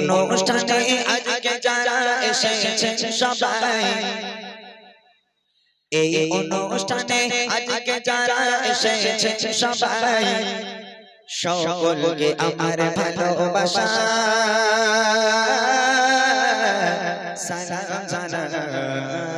অনুষ্ঠানে আজকে যারা এসেছেন সবাই। এই অনুষ্ঠানে আজকে যারা এসেছেন সবাই। সকলকে আমার ভালোবাসা। সারা জানাই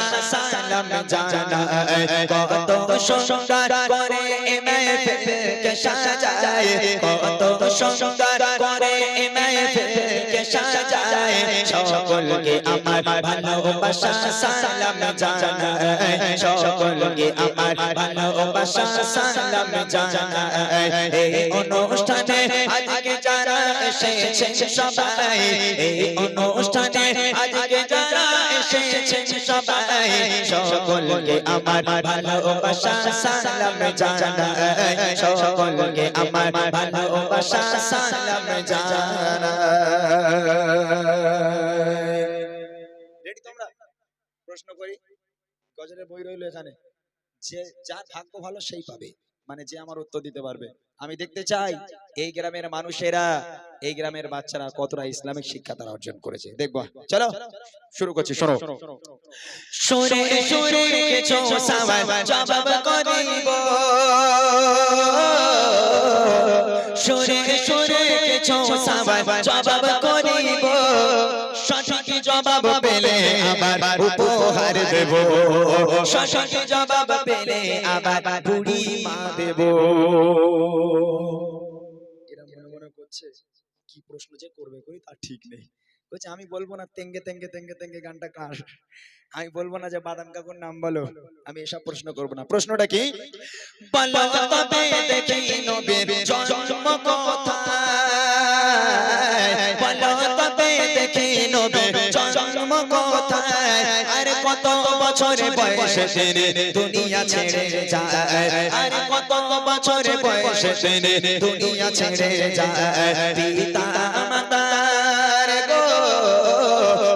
সালাম কত সুন্দর করে মেহফিলকে সাজায়, কত সুন্দর করে মেহফিলকে সাজায়, সকলকে আমার ভালোবাসা সালাম জানাই সকলকে আমার ভালোবাসা সালাম জানাই এই অনুষ্ঠানে আজকে যারা এসেছেন সবাই, এই অনুষ্ঠানে আজকে যারা প্রশ্ন করি। গজলের বই রইল এখানে। যে যার ভাগ্য ভালো সেই পাবে। মানে যে আমার উত্তর দিতে পারবে। আমি দেখতে চাই, এই গ্রামের মানুষেরা এই গ্রামের বাচ্চারা কতটা ইসলামিক শিক্ষা তারা অর্জন করেছে দেখব চলো শুরু করছি শোনো শুনে শুনে কিছু সওয়াল জবাব করিব শুনে শুনে কিছু সওয়াল জবাব করিব সঠিক জবাব পেলে আবার উপহার দেব সঠিক জবাব পেলে আবার বুড়ি মা দেব এরা মনে মনে করছে কি প্রশ্ন যে করবে করি তার ঠিক নেই। বলছে, আমি বলব না, তেঙ্গে তেঙ্গে তেঙ্গে তেঙ্গে গানটা কার? আমি বলব না যে বাদাম কাকুর নাম বলো। আমি এসব প্রশ্ন করব না। প্রশ্নটা কি? বলো কত বছরে বয়সে তিনি দুনিয়া ছেড়ে যায়? আর কত বছরে বয়সে দুনিয়া ছেড়ে যায়? পিতা মাতার গো,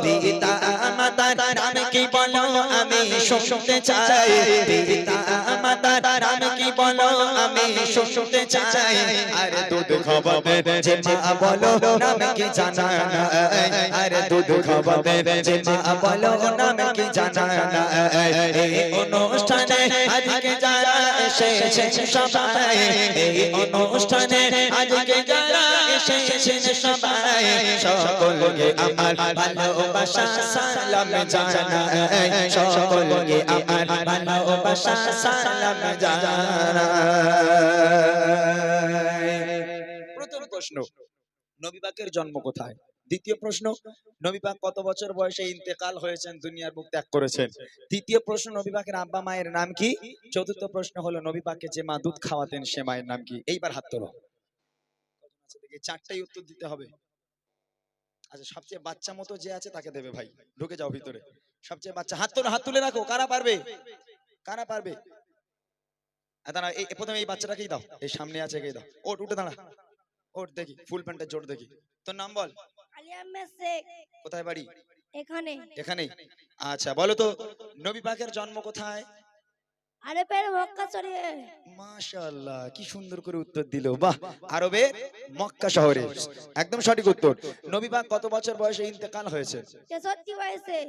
পিতা মাতার শুনতে চাই। চাই। আরে দুধ মা বলো, নাম কি জানা আরে দুধ মা বলো, নাম কি জানা অনুষ্ঠানে আজকে যারা এসেছেন সবাই। এই অনুষ্ঠানে আজকে যারা এসেছেন সবাই, সকলকে আমার ভালোবাসা সালাম জানাই। সকলকে আমার ভালোবাসা সালাম জানাই। প্রথম প্রশ্ন, নবী পাকের জন্ম কোথায়? দ্বিতীয় প্রশ্ন নবী পাক কত বছর বয়সে ইন্তেকাল হয়েছেন দুনিয়ার বুক ত্যাগ করেছেন? তৃতীয় প্রশ্ন নবী পাকের আব্বা মায়ের নাম কি? চতুর্থ প্রশ্ন হলো নবী পাককে যে মা দুধ খাওয়াতেন সে মায়ের নাম কি? এইবার হাত তোলো। চারটাই উত্তর দিতে হবে। আচ্ছা সবচেয়ে বাচ্চা মতো যে আছে তাকে দেবে ভাই। ঢুকে যাও ভিতরে। সবচেয়ে বাচ্চা হাত তোলো হাত তুলে রাখো। কারা পারবে? কারা পারবে? দাঁড়া এই প্রথমে এই বাচ্চাটাকেই দাও। এই সামনে আছে একেই দাও। ওট উঠে দাঁড়া। ওট দেখি ফুল প্যান্টের জোর দেখি। তোর নাম বল। কোথায় বাড়ি? এখানে। এখানেই আচ্ছা বলো তো নবী পাকের জন্ম কোথায়? আরবের মক্কা মাশাআল্লাহ কি সুন্দর করে উত্তর দিল। বাহ আরবে মক্কা শহরে। একদম সঠিক উত্তর। নবী পাক কত বছর বয়সে ইন্তেকাল হয়েছে? তেষট্টি বয়সে।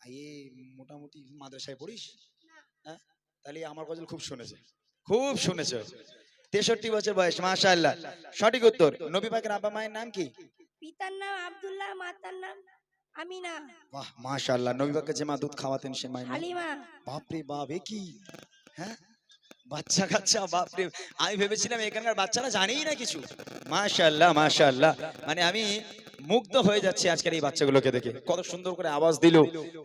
এই মোটামুটি মাদ্রাসায় পড়িস? হ্যাঁ? তাহলে আমার গজল খুব শুনেছে। খুব শুনেছে। তেষট্টি বছর বয়স মাশাআল্লাহ। সঠিক উত্তর। নবী পাকের আব্বা মায়ের নাম কি? পিতার নাম আব্দুল্লাহ মাতার নাম আমিনা। বাহ মাশাআল্লাহ। নবী পাককে যে মা দুধ খাওয়াতেন সে মায়ের হালিমা। বাপ রে বাপ এ কি? হ্যাঁ? বাচ্চা কাচ্চা বাপরে। আমি ভেবেছিলাম এখানকার বাচ্চারা জানেই না কিছু। মাশাআল্লাহ মাশাআল্লাহ। মানে আমি মুগ্ধ হয়ে যাচ্ছে আজকের এই বাচ্চাগুলোকে দেখে। কত সুন্দর করে আওয়াজ দিল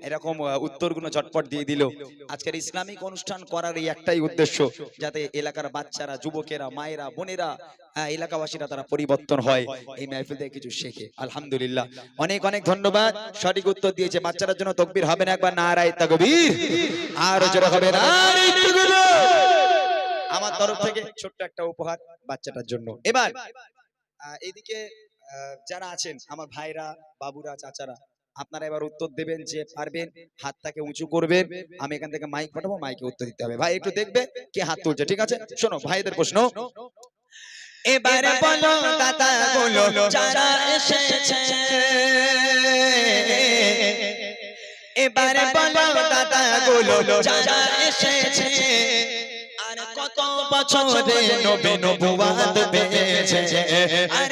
এরকম উত্তরগুলো চটপট দিয়ে দিল। আজকের ইসলামিক অনুষ্ঠান করার এই একটাই উদ্দেশ্য যাতে এলাকার বাচ্চারা যুবকেরা মায়েরা বোনেরা হ্যাঁ, এলাকাবাসীরা তারা পরিবর্তন হয়। এই মেহফিল থেকে কিছু শেখে। আলহামদুলিল্লাহ। অনেক অনেক ধন্যবাদ। সঠিক উত্তর দিয়েছে বাচ্চাদের জন্য তকবির হবে না একবার নারায় তাকবীর। আর জোরে হবে তাকবীর। আমার তরফ থেকে ছোট্ট একটা উপহার বাচ্চাটার জন্য। এবার আহ, যারা আছেন আমার ভাইরা বাবুরা চাচারা আপনারা এবার উত্তর দেবেন যে পারবেন হাতটাকে উঁচু করবেন আমি এখান থেকে মাইক পাঠাবো মাইকে উত্তর দিতে হবে। ভাই একটু দেখবে কে হাত তুলছে ঠিক আছে? শোনো ভাইদের প্রশ্ন। এবারে বলো দাদা বলো যারা এসেছে। এবারে বলো দাদা বলো যারা এসেছে। আর কত বছরে নবী নবুয়াত পেয়েছে আর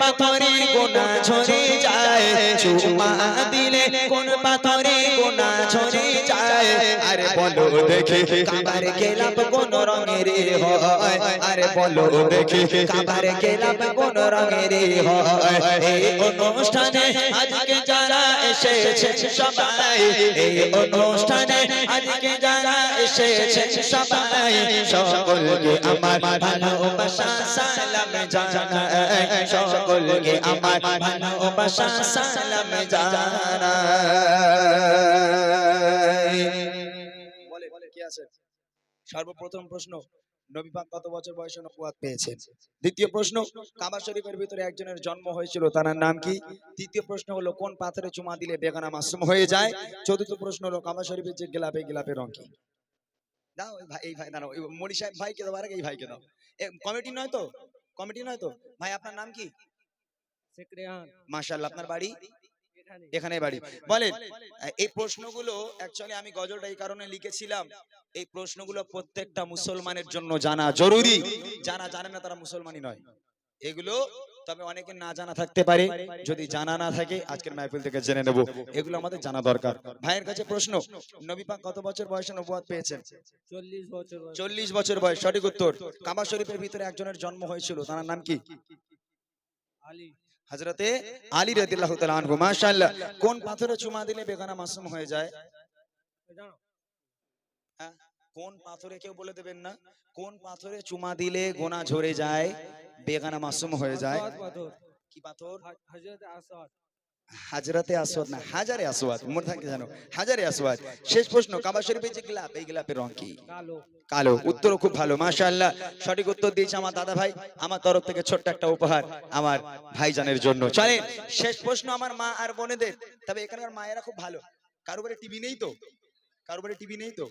পাথরে গোনা ঝরে যায়? চুমা দিলে কোন পাথরে গোনা ঝরে আরে বলো দেখে কাবার গেলাম কোন রঙের হয়। আরে বলো দেখে। কাবার গেলাম কোন রঙের হয়। এই অনুষ্ঠানে আজকে যারা এসেছে সবাই এই অনুষ্ঠানে আজকে যারা এসেছে সবাই সকলকে আমার ভালোবাসা সালাম জানাই। সকলকে আমার ভালোবাসা সালাম জানাই। বলে বলে আছে? সর্বপ্রথম প্রশ্ন নবী পাক কত বছর বয়সে নবুয়াত পেয়েছেন দ্বিতীয় প্রশ্ন কাবা শরীফের ভিতরে একজনের জন্ম হয়েছিল তার নাম কি? তৃতীয় প্রশ্ন হলো কোন পাথরে চুমা দিলে বেগানা মাসুম হয়ে যায়? চতুর্থ প্রশ্ন হলো কাবা শরীফের যে গেলাপে গেলাপের রং কি? দাও ওই ভাই এই ভাই দাঁড়াও মনি সাহেব ভাইকে দাও আরেক এই ভাইকে দাও। কমিটি নয় তো? কমিটি নয় তো? ভাই আপনার নাম কি? মাশাআল্লাহ আপনার বাড়ি? এখানে বাড়ি। বলেন এই প্রশ্নগুলো অ্যাকচুয়ালি আমি গজলটা এই কারণে লিখেছিলাম এই প্রশ্নগুলো প্রত্যেকটা মুসলমানের জন্য জানা জরুরি। জানা জানে না তারা মুসলমানই নয়। এগুলো তবে অনেকে না জানা থাকতে পারে। যদি জানা না থাকে আজকের মাহফিল থেকে জেনে নেব। এগুলো আমাদের জানা দরকার। ভাইয়ের কাছে প্রশ্ন নবী পাক কত বছর বয়সে নবুয়াত পেয়েছেন? চল্লিশ বছর বয়স। চল্লিশ বছর বয়স সঠিক উত্তর। কাবা শরীফের ভিতরে একজনের জন্ম হয়েছিল তার নাম কি? আলী। হজরতে আলী রাদিয়াল্লাহু তাআলা আনহু কোন পাথরে চুমা দিলে বেগানা মাসুম হয়ে যায়? জানো কোন পাথরে কেউ বলে দেবেন না? কোন পাথরে চুমা দিলে গোনা ঝরে যায় বেগানা মাসুম হয়ে যায়? কি পাথর? হজরত আসাদ। হাজরাতে আসওয়াদ না হাজারে আসওয়াদ মনে থাকে জানো হাজারে আসওয়াদ। শেষ প্রশ্ন কাবা শরীফে যে গোলাপ এই গোলাপের রং কি? কালো। উত্তর খুব ভালো মাশাআল্লাহ। সঠিক উত্তর দিয়েছে আমার দাদা ভাই আমার তরফ থেকে ছোট্ট একটা উপহার আমার ভাইজানের জন্য। চলে শেষ প্রশ্ন আমার মা আর বোনেদের। তবে এখানকার মায়েরা খুব ভালো। কারও বাড়ি টিভি নেই তো? কারও বাড়ি টিভি নেই তো?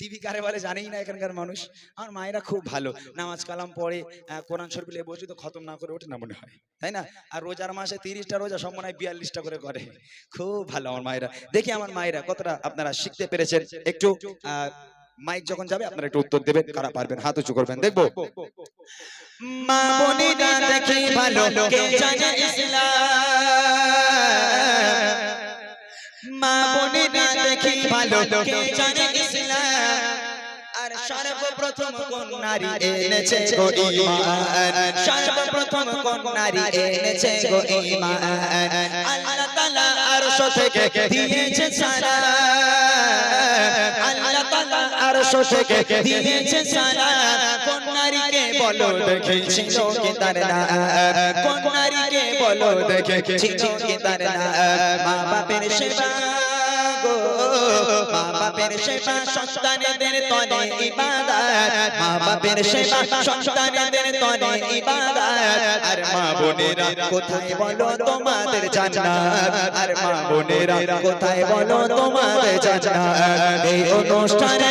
টিভি কারে বলে জানেই না এখানকার মানুষ। আমার মায়েরা খুব ভালো। নামাজ কালাম পড়ে কোরআন শরীফ বসে তো খতম না করে ওঠে না মনে হয়। তাই না? আর রোজার মাসে তিরিশটা রোজা সব মনে হয় বিয়াল্লিশটা করে করে। খুব ভালো আমার মায়েরা। দেখি আমার মায়েরা কতটা আপনারা শিখতে পেরেছেন। একটু মাইক যখন যাবে আপনারা একটু উত্তর দেবেন, কারা পারবেন, হাত উঁচু করবেন। দেখব। মা মা বোনেরা দেখি ভালো কে জানে ইসলাম আর সর্বপ্রথম কোন নারী এনেছে গো ঈমান? সর্বপ্রথম কোন নারী এনেছে গো ঈমান? আল্লাহ তাআলা আরশ থেকে দিয়েছে আল্লাহ তাআলা থেকে দিয়েছে সালাম কোন নারীকে বলো দেখে দেখেছিল কি তার নাম কোন নারীকে বলো দেখে দেখেছিল কি তার নাম মা বাপের সেবা মা বাপের সেবা সন্তানেদের তনে ইবাদত। মা বাপের সেবা সন্তানেদের তনে ইবাদত। আর মা বোনেরা কোথায় বলো তোমাদের জান্নাত? আর মা বোনেরা কোথায় বলো তোমাদের জান্নাত? এই অনুষ্ঠানে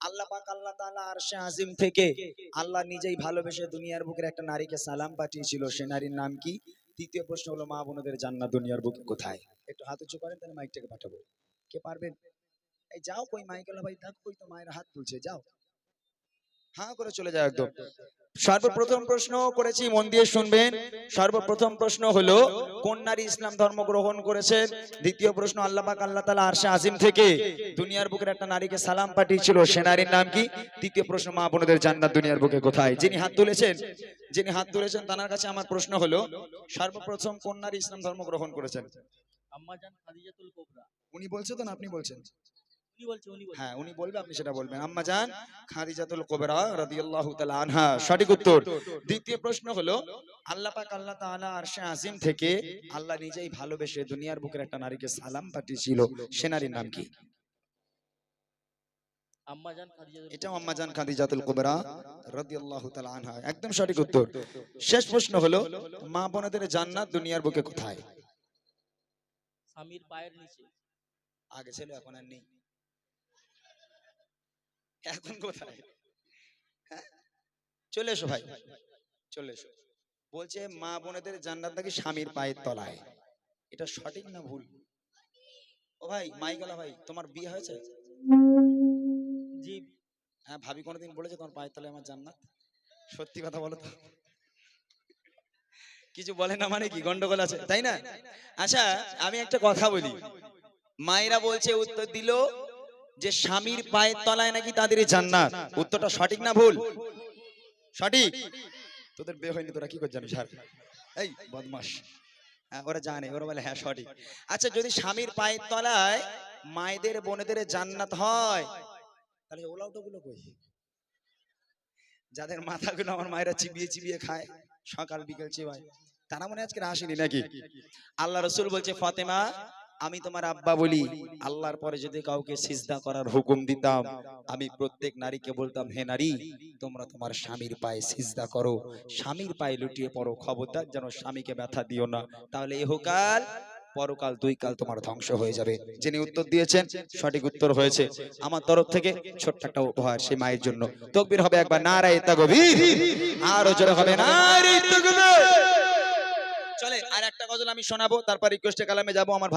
আল্লাহ পাক, আল্লাহ তাআলা আরশে আজিম থেকে আল্লাহ নিজেই ভালোবেসে দুনিয়ার বুকের একটা নারীকে সালাম পাঠিয়েছিল। সে নারীর নাম কি? তৃতীয় প্রশ্ন হলো, মা বোনদের জান্নাত দুনিয়ার বুকে কোথায়? একটু হাত উঁচু করেন, তাহলে মাইকটাকে পাঠাবো। কে পারবেন? এই যাও কই মাইকেল ভাই কই তো মায়ের হাত তুলছে, যাও। হ্যাঁ করে চলে যাও একদম। সর্বপ্রথম প্রশ্ন করেছি মন দিয়ে শুনবেন। সর্বপ্রথম প্রশ্ন হলো কোন নারী ইসলাম ধর্ম গ্রহণ করেছেন দ্বিতীয় প্রশ্ন আল্লাহ পাক আল্লাহ তাআলা আরশে আজিম থেকে দুনিয়ার বুকের একটা নারীকে সালাম পাঠিয়েছিল সে নারীর নাম কি? তৃতীয় প্রশ্ন মা বোনদের জান্নাত দুনিয়ার বুকে কোথায়? যিনি হাত তুলেছেন যিনি হাত তুলেছেন তার কাছে আমার প্রশ্ন হলো সর্বপ্রথম কোন নারী ইসলাম ধর্ম গ্রহণ করেছেন? আম্মাজান খাদিজাতুল কোবরা। উনি বলছে তো না আপনি বলছেন? হ্যাঁ উনি বলবে আপনি সেটা বলবেন। আম্মা জান খাদিজাতুল কুবরা রাদিয়াল্লাহু তাআলা আনহা। সঠিক উত্তর। দ্বিতীয় প্রশ্ন হলো আল্লাহ পাক আল্লাহ তাআলা আরশে আজিম থেকে আল্লাহ নিজেই ভালোবেসে দুনিয়ার বুকের একটা নারীকে সালাম পাঠিয়েছিল। সে নারীর নাম কি? আম্মাজান খাদিজাতুল এটাও আম্মা জান খাদিজাতুল কুবরা রাদিয়াল্লাহু তাআলা আনহা। একদম সঠিক উত্তর। শেষ প্রশ্ন হলো মা বোনদের জান্নাত দুনিয়ার বুকে কোথায়? স্বামীর পায়ের নিচে। আগে ছিল এখন আর নেই। এখন কোথায়? হ্যাঁ? চলে এসো ভাই। চলে এসো। বলছে মা বোনেদের জান্নাত নাকি স্বামীর পায়ের তলায়? এটা সঠিক না ভুল? ও ভাই মাইগলা ভাই তোমার বিয়ে হয়েছে। জি। হ্যাঁ ভাবি কোনোদিন বলেছে তোমার পায়ের তলায় আমার জান্নাত? সত্যি কথা বলো তো। কিছু বলে না মানে কি? গন্ডগোল আছে তাই না? আচ্ছা আমি একটা কথা বলি। মায়েরা বলছে উত্তর দিল যে স্বামীর পায়ের তলায় নাকি তাদের জান্নাত? উত্তরটা সঠিক না ভুল? সঠিক? তোদের বিয়ে হয়নি, তোরা কি করে জানিস? আর এই, বদমাস। হ্যাঁ ওরা জানে, ওরা বলে হ্যাঁ সঠিক। আচ্ছা যদি স্বামীর পায়ের তলায় মায়েদের, বোনেদের জান্নাত হয়, তাহলে ওলাউটো গুলো কই? যাদের মাথাগুলো আমার মায়েরা চিবিয়ে চিবিয়ে খায়, সকাল, বিকেল চিবায়, তারা মনে আজকে আসেনি নাকি? আল্লাহ রসুল বলছে, ফাতেমা আমি তোমার আব্বা বলি, আল্লাহর পরে যদি কাউকে সিজদা করার হুকুম দিতাম, আমি প্রত্যেক নারীকে বলতাম, হে নারী, তোমরা তোমার স্বামীর পায়ে সিজদা করো। স্বামীর পায়ে লুটিয়ে পড়ো, খবরদার যেন স্বামীকে ব্যথা দিও না। তাহলে এহকাল পরকাল দুই কাল তোমার ধ্বংস হয়ে যাবে। যিনি উত্তর দিয়েছেন, সঠিক উত্তর হয়েছে। আমার তরফ থেকে ছোট্ট একটা উপহার সেই মায়ের জন্য। তকবির হবে একবার নারায় তাগবীর আরও জোরে হবে তাকবীর। চলে আর একটা গজল আমি শোনাবো, তারপর রিকোয়েস্টে কালামে যাব, আমার ভাই।